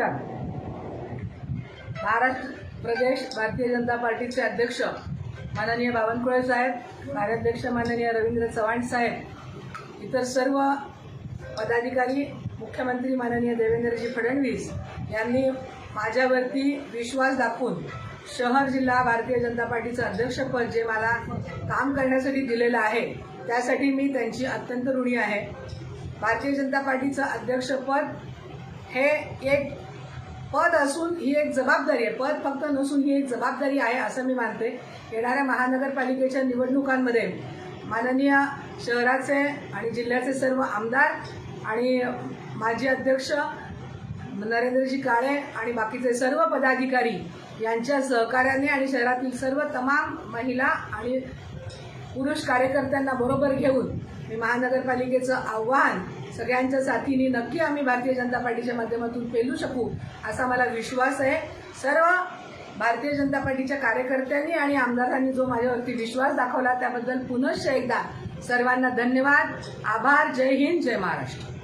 नमस्कार. महाराष्ट्र प्रदेश भारतीय जनता पार्टीचे अध्यक्ष माननीय बावनकुळे साहेब कार्याध्यक्ष माननीय रवींद्र चव्हाण साहेब इतर सर्व पदाधिकारी मुख्यमंत्री माननीय देवेंद्रजी फडणवीस यांनी माझ्यावरती विश्वास दाखवून शहर जिल्हा भारतीय जनता पार्टीचं अध्यक्षपद जे मला काम करण्यासाठी दिलेलं आहे त्यासाठी मी त्यांची अत्यंत ऋणी आहे. भारतीय जनता पार्टीचं अध्यक्षपद हे एक पद असून ही एक जबाबदारी आहे. पद फक्त नसून ही एक जबाबदारी आहे असं मी मानते. येणाऱ्या महानगरपालिकेच्या निवडणुकांमध्ये माननीय शहराचे आणि जिल्ह्याचे सर्व आमदार आणि माजी अध्यक्ष नरेंद्रजी काळे आणि बाकीचे सर्व पदाधिकारी यांच्या सहकार्याने आणि शहरातील सर्व तमाम महिला आणि पुरुष कार्यकर्त्यांना बरोबर घेऊन मी महानगरपालिकेचं आव्हान सगळ्यांच्या साथीने नक्की आम्ही भारतीय जनता पार्टीच्या माध्यमातून पेलू शकू असा मला विश्वास आहे. सर्व भारतीय जनता पार्टीच्या कार्यकर्त्यांनी आणि आमदारांनी जो माझ्यावरती विश्वास दाखवला त्याबद्दल पुनश्च एकदा सर्वांना धन्यवाद. आभार. जय हिंद. जय महाराष्ट्र.